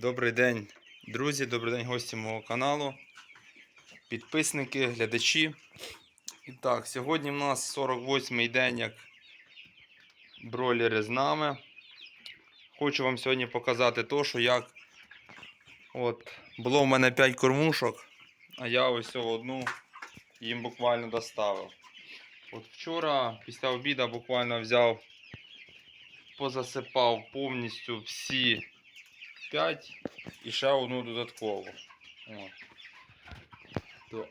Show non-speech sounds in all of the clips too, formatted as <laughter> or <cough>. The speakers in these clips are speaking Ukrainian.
Добрий день, друзі, добрий день, гості мого каналу, підписники, глядачі. І так, сьогодні в нас 48-й день, як бройлери з нами. Хочу вам сьогодні показати то, що як от, було в мене 5 кормушок, а я ось одну їм буквально доставив. От вчора, після обіду, буквально взяв, позасипав повністю всі 5 і ще одну додаткову. От. То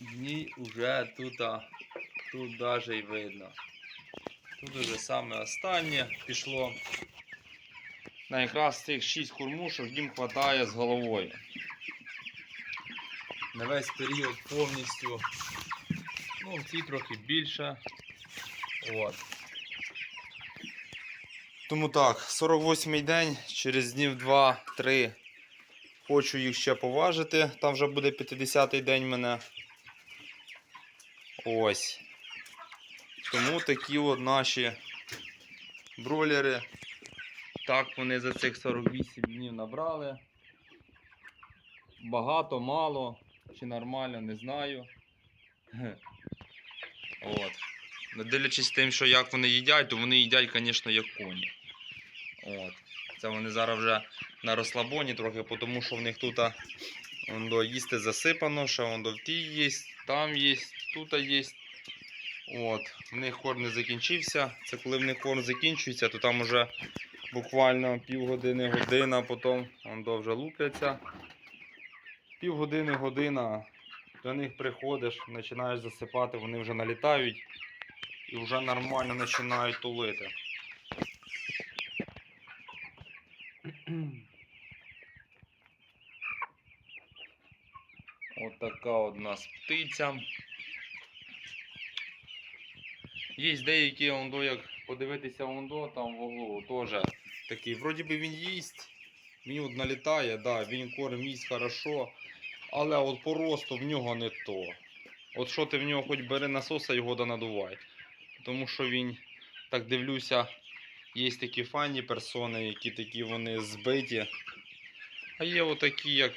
в вже тут, тут навіть і видно. Тут уже саме останнє пішло. На якраз цих 6 кормушок їм вистачає з головою. На весь період повністю. Ну, в цій трохи більше. От. Тому так, 48-й день, через днів 2-3 хочу їх ще поважити. Там вже буде 50-й день мене. Ось. Тому такі от наші бройлери. Так вони за цих 48 днів набрали. Багато, мало, чи нормально, не знаю. От. Дивлячись тим, що як вони їдять, то вони їдять, звісно, як коні. От. Це вони зараз вже на розслабоні трохи, тому що в них тут до їсти засипано, ще вон до в тій є, там є, тут є. От. В них корм не закінчився. Це коли в них корм закінчується, то там вже буквально півгодини, година, потім вон до вже лупляться. Півгодини, година. До них приходиш, починаєш засипати, вони вже налітають і вже нормально починають тулити. От така от нас птиця. Є деякі ондо, як подивитися ондо, там в углу теж такий. Вроді би він їсть, він от налітає, да, він корм їсть хорошо, але от по росту в нього не то. От що ти в нього хоч бери насоса, його да надувай. Тому що він, так дивлюся, є такі файні персони, які такі вони збиті. А є отакі, як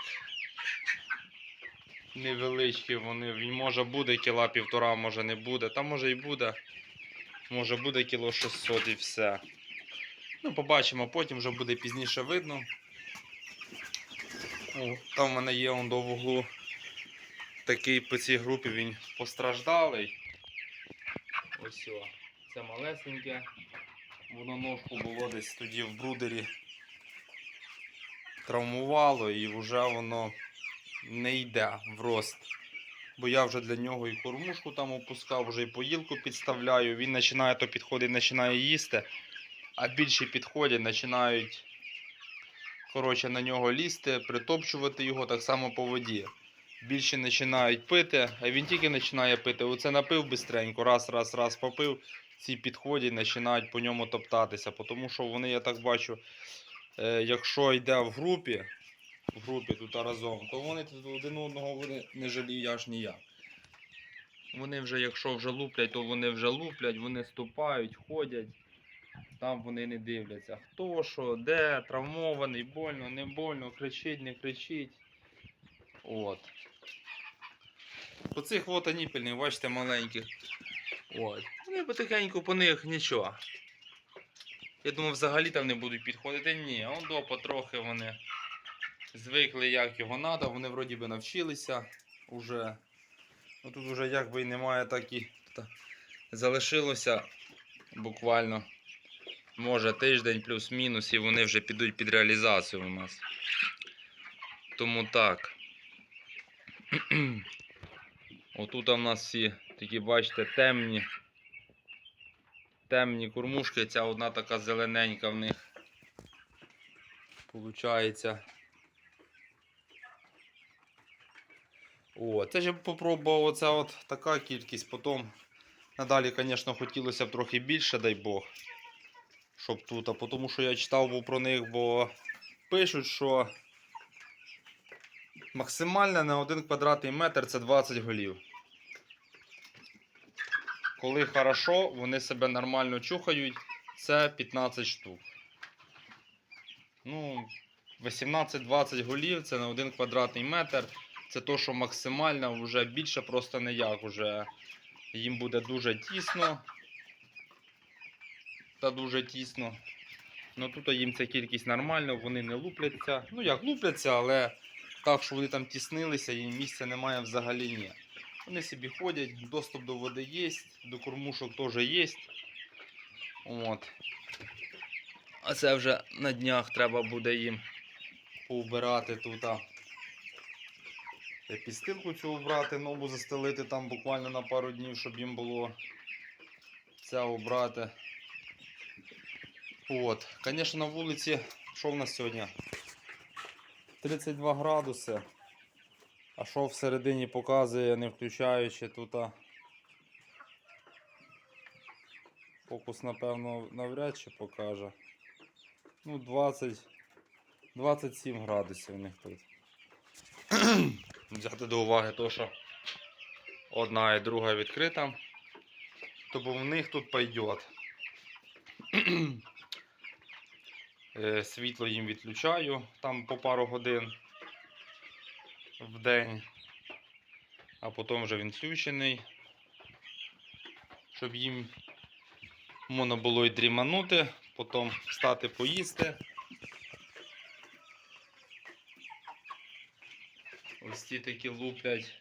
невеличкі, вони, може буде кіла півтора, може не буде. Та може і буде. Може буде кіло 600 і все. Ну, побачимо, потім вже буде пізніше видно. О, там в мене є он до вуглу такий по цій групі він постраждалий. Ось о, це малесеньке. Воно ножку було десь тоді в брудері травмувало і вже воно не йде в рост. Бо я вже для нього і кормушку там опускав, вже і поїлку підставляю. Він починає то підходить, починає їсти, а більші підходять, починають коротше, на нього лізти, притопчувати його так само по воді. Більше починають пити, а він тільки починає пити. Оце напив бистренько, раз, раз, раз попив. Ці підходять, починають по ньому топтатися. Тому що вони, я так бачу, е, якщо йде в групі, в групі тут разом, то вони тут один одного вони не жаліють аж ніяк. Вони вже, якщо вже луплять, то вони вже луплять, вони ступають, ходять. Там вони не дивляться. Хто що, де, травмований, больно, не больно, кричить, не кричить. От. Оцих от аніпельних, бачите, маленьких. От. Вони потихеньку по них нічого. Я думав, взагалі там не будуть підходити. Ні, он до потрохи вони звикли, як його треба, вони вроді би навчилися уже. Ну тут вже якби і немає, так і залишилося буквально. Може тиждень плюс-мінус, і вони вже підуть під реалізацію у нас. Тому так. Отут у нас всі такі, бачите, темні. Темні кормушки, ця одна така зелененька в них. Получається. О, це ж я попробував оця от така кількість, потім надалі, звісно, хотілося б трохи більше, дай Бог. Щоб тут, а тому що я читав був про них, бо пишуть, що максимальне на один квадратний метр це 20 голів. Коли хорошо, вони себе нормально чухають, це 15 штук. Ну, 18-20 голів це на один квадратний метр. Це то, що максимально вже більше просто ніяк. Уже їм буде дуже тісно. Та дуже тісно. Ну тут їм ця кількість нормальна, вони не лупляться. Ну як лупляться, але так, що вони там тіснилися, їм місця немає взагалі ні. Вони собі ходять, доступ до води є, до кормушок теж є. От. А це вже на днях треба буде їм повбирати тут. Підстилку цю убрати, нову застелити там буквально на пару днів, щоб їм було це убрати. От. Звісно, на вулиці, що в нас сьогодні? 32 градуси. А що всередині показує, не включаючи тут. Фокус, напевно, навряд чи покаже. Ну, 20, 27 градусів у них тут. Взяти до уваги то, що одна і друга відкрита. То в них тут пойдет. Е, Світло їм відключаю там по пару годин в день, а потім вже він включений, щоб їм можна було і дріманути, потім встати поїсти. Ось ті такі луплять.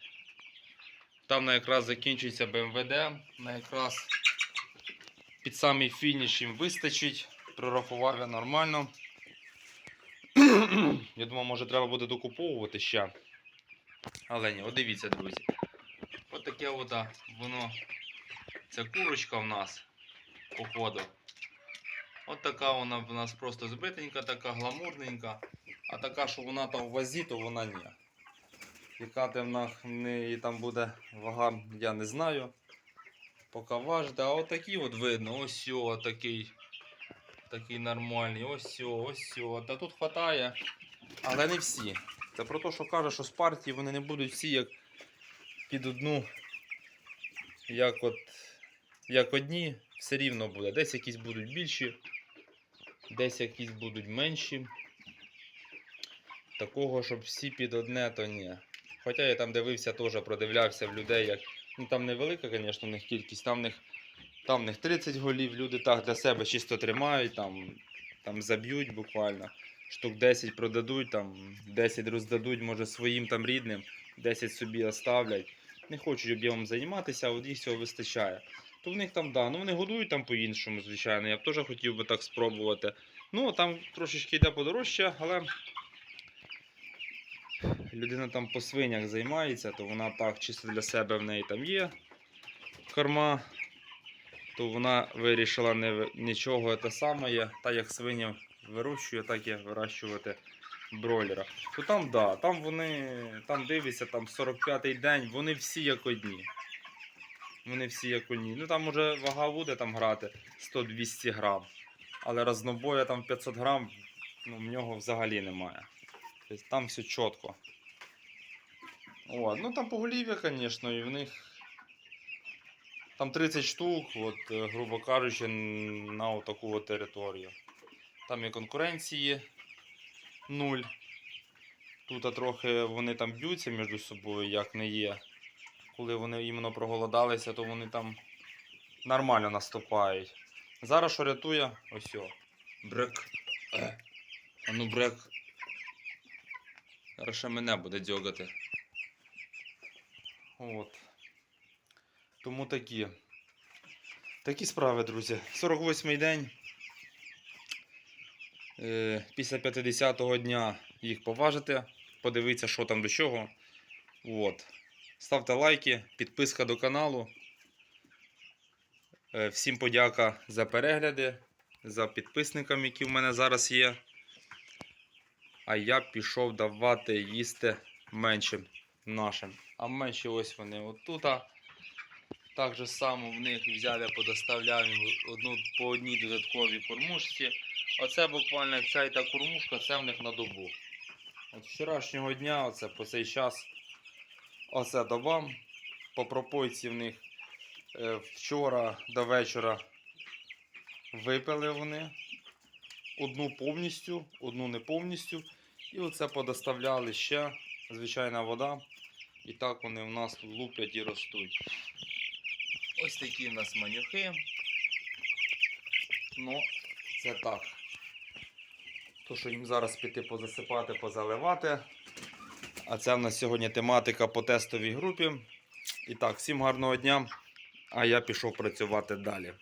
Там на якраз закінчується БМВД, на якраз під самий фініш їм вистачить. Прорахував я нормально. <clears throat> я думав, може треба буде докуповувати ще. Але ні, от дивіться, друзі. От таке от, воно. Це курочка в нас, походу. От така вона в нас просто збитенька, така гламурненька. А така, що вона там в вазі, то вона ні. Яка в неї там буде вага, я не знаю. Поки важить. А отакі от видно, ось сьо, такий. Такий нормальний, ось сьо, ось сьо. Та тут хватає. Але не всі. Це про те, що каже, що з партії вони не будуть всі як під одну, як от як одні, все рівно буде. Десь якісь будуть більші, десь якісь будуть менші. Такого, щоб всі під одне, то ні. Хоча я там дивився, теж продивлявся в людей, як. Ну там невелика, звісно, в них кількість, там в них, там в них 30 голів, люди так для себе чисто тримають, там, там заб'ють буквально. Штук 10 продадуть, там 10 роздадуть, може своїм там рідним, 10 собі оставлять. Не хочуть об'ємом займатися, а от їх цього вистачає. То в них там, да, ну вони годують там по-іншому, звичайно. Я б теж хотів би так спробувати. Ну, там трошечки йде подорожче, але людина там по свинях займається, то вона так чисто для себе в неї там є корма, то вона вирішила не, нічого те саме є, так як свиня вирощує, так і вирощувати бройлера. То там, да, там вони, там дивишся, там 45-й день, вони всі як одні. Вони всі як одні. Ну там може вага буде там грати 100-200 грам. Але разнобоя там 500 грам, ну в нього взагалі немає. Тобто там все чітко. Ну там поголів'я, звісно, і в них там 30 штук, от, е, грубо кажучи, на таку територію. Там і конкуренції нуль. Тут трохи вони там б'ються між собою, як не є. Коли вони іменно проголодалися, то вони там нормально наступають. Зараз що рятує? Ось о. Брек. Е. А ну брек. Ще мене буде дьогати. От. Тому такі. Такі справи, друзі. 48-й день. Е, після 50-го дня їх поважити, подивитися, що там до чого. От. Ставте лайки, підписка до каналу. Е, всім подяка за перегляди, за підписникам, які в мене зараз є. А я пішов давати їсти меншим нашим. А менші ось вони отута. Так же само в них взяв я подоставляв одну, по одній додатковій кормушці. Оце буквально ця і та кормушка, це в них на добу. От вчорашнього дня, оце по цей час, оце доба. По пропойці в них е, вчора до вечора випили вони. одну повністю, одну не повністю. І оце подоставляли ще звичайна вода. І так вони в нас луплять і ростуть. Ось такі в нас манюхи. Ну, це так. То, що їм зараз піти позасипати, позаливати. А це в нас сьогодні тематика по тестовій групі. І так, всім гарного дня. А я пішов працювати далі.